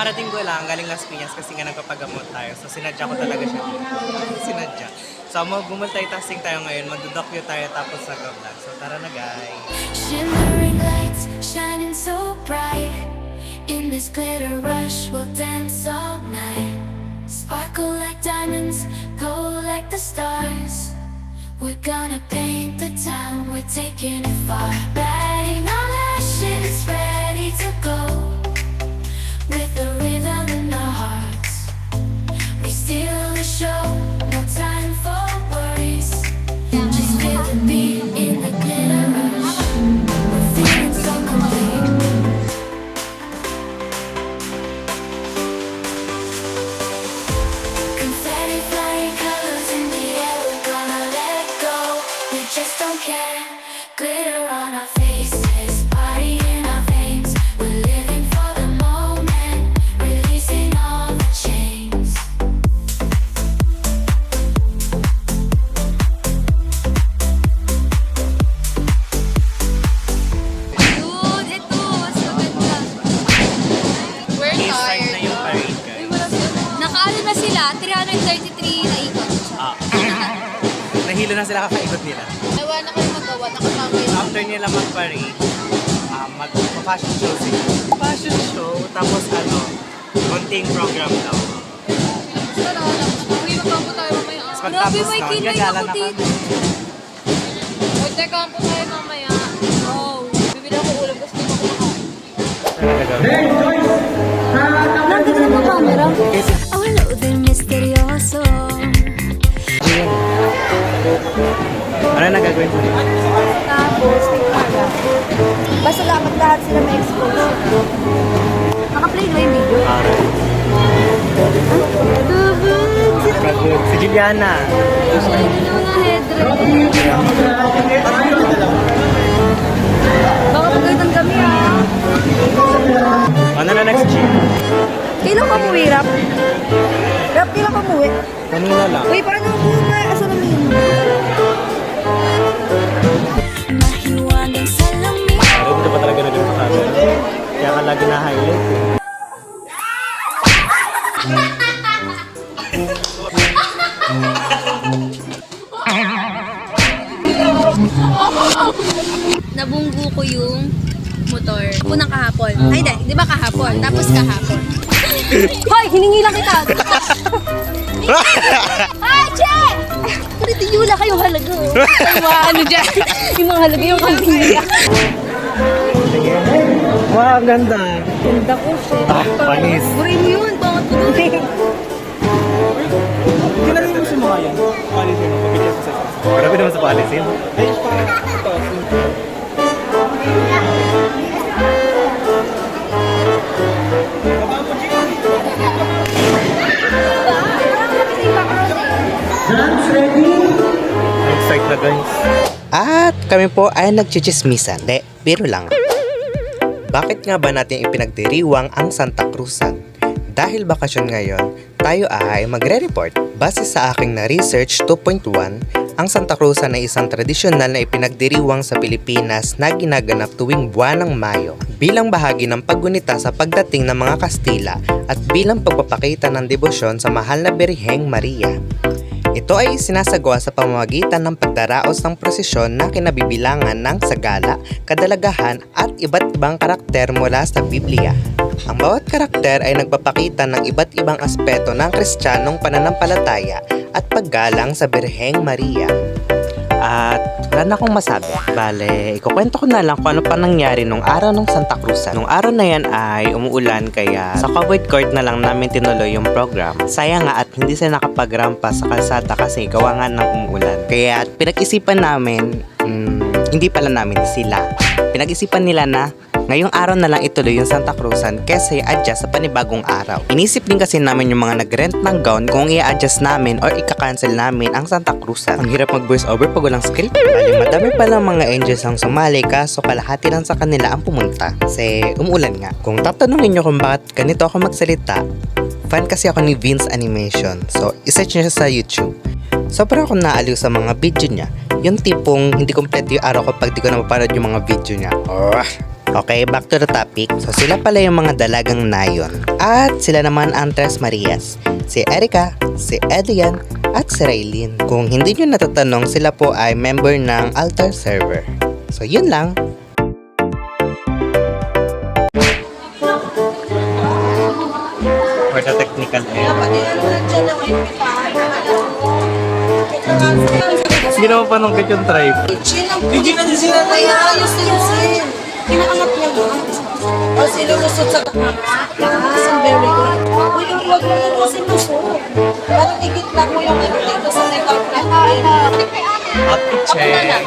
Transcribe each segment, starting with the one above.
Kakarating ko lang, galing Las Piñas kasi nga nagpapagamot tayo. So sinadya ko talaga siya. Sinadya. So mag multitasking tayo ngayon, magdodocue tayo tapos nag-vlog. So tara na guys. Shimmering lights shining so bright. In this glitter rush, we'll dance all night. Sparkle like diamonds, glow like the stars. We're gonna paint the town, we're taking it far. Batting all ashes, ready to go. Sila, 333 na ikot. Ah. Nahilo na sila kakaikot nila. Nawa na kayo magawa, nakapangit. After nila mag-parade, ah, mag-fashion show sila. Fashion show, tapos ano, konting program daw. Tara, uwi magkampo tayo mamaya. Grabe, pagtapos may kinay gagala ako na dito. Uy, teka, kampo tayo mamaya. Oh, bibili ako ulam kasi di ko kumakain. Ang Ano na gagawin mo? Tapos, wala. Basta dapat lahat sila may exposure. Naka-play ba yung video? Si Juliana. Baka pagalitan kami ah. Ano na next gym? Kailan ka umuwi, Rap? Rap, kailan ka umuwi? Kanina lang. Uy, paano ako Kaya ka lagi na-highlight eh. Nabunggo ko yung motor. Unang kahapon. Ay, di, di ba kahapon? Tapos kahapon. Hoy, hiningi lang kita. Ay, Che! Pwede yula kayo halaga. oh. Yung mga ano dyan. Yung mga halaga yung kambing. Wow, ang ganda. Ganda ko, shit. Ah, panis. Mo yun, mo dun. Kailan mo sa mga yan? Palisin mo, pagkita sa sa. Grabe naman sa palisin. Excited na guys. At kami po ay nagchichismisan. De, biro lang. Bakit nga ba natin ipinagdiriwang ang Santa Cruzan? Dahil bakasyon ngayon, tayo ay magre-report. Base sa aking na-research 2.1, ang Santa Cruzan ay isang tradisyonal na ipinagdiriwang sa Pilipinas na ginaganap tuwing buwan ng Mayo bilang bahagi ng paggunita sa pagdating ng mga Kastila at bilang pagpapakita ng debosyon sa mahal na Birheng Maria. Ito ay sinasagawa sa pamamagitan ng pagdaraos ng prosesyon na kinabibilangan ng sagala, kadalagahan at iba't ibang karakter mula sa Biblia. Ang bawat karakter ay nagpapakita ng iba't ibang aspeto ng kristyanong pananampalataya at paggalang sa Birheng Maria. At wala na akong masabi. Bale, ikukwento ko na lang kung ano pa nangyari nung araw ng Santa Cruzan. Nung araw na yan ay umuulan kaya sa covered court na lang namin tinuloy yung program. Sayang nga at hindi sila nakapagrampa sa kalsada kasi gawa nga ng umuulan. Kaya pinag-isipan namin, mm, hindi pala namin sila. Pinag-isipan nila na ngayong araw na lang ituloy yung Santa Cruzan kesa i-adjust sa panibagong araw. Inisip din kasi namin yung mga nag-rent ng gown kung i-adjust namin or i-cancel namin ang Santa Cruzan. Ang hirap mag-voice over pag walang script. Bali, madami palang mga angels ang sumali kaso kalahati lang sa kanila ang pumunta. Kasi umuulan nga. Kung tatanungin nyo kung bakit ganito ako magsalita, fan kasi ako ni Vince Animation. So, isearch nyo sa YouTube. Sobrang ako naaliw sa mga video niya. Yung tipong hindi kompleto yung araw ko pag di ko na mapanood yung mga video niya. Oh, Okay, back to the topic. So sila pala yung mga dalagang nayon. At sila naman ang Tres Marias. Si Erica, si Adrian, at si Raylene. Kung hindi nyo natatanong, sila po ay member ng Altar Server. So yun lang. For the technical Ginawa pa nung yung tribe. Hindi na din sila Kaya ayos na yun, Sin. Kinaangat niya mo. O sinulusot sa Yes, very good. Uy, yung huwag mo yung sinulusot. Parang igit lang mo yung ano dito sa may carpet. At check.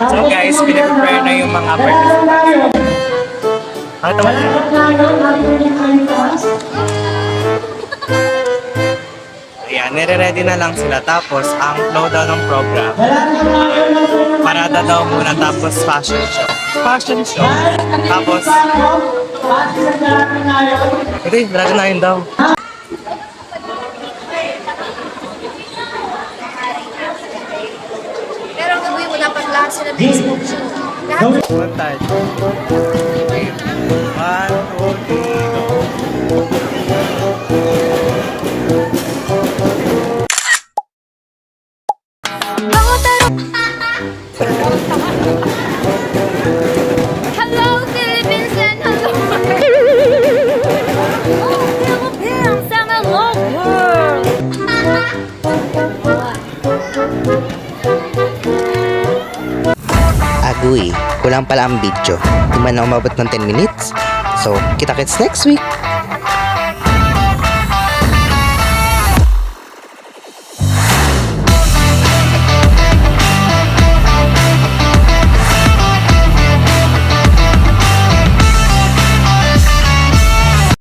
So guys, pinaprepare na yung mga participants. Pakita mo na. Nire-ready na lang sila. Tapos, ang flow daw ng program, parada daw muna, tapos fashion show. Fashion show. Tapos, ito yung dragon na yun daw. Pero ang gagawin mo, dapat lahat sila may exposure. Lahat One time. Hello, Philippines and hello. Philippines and hello, world. Agoy, kulang pala ang video. Di man na umabot ng 10 minutes. So, kita-kits next week.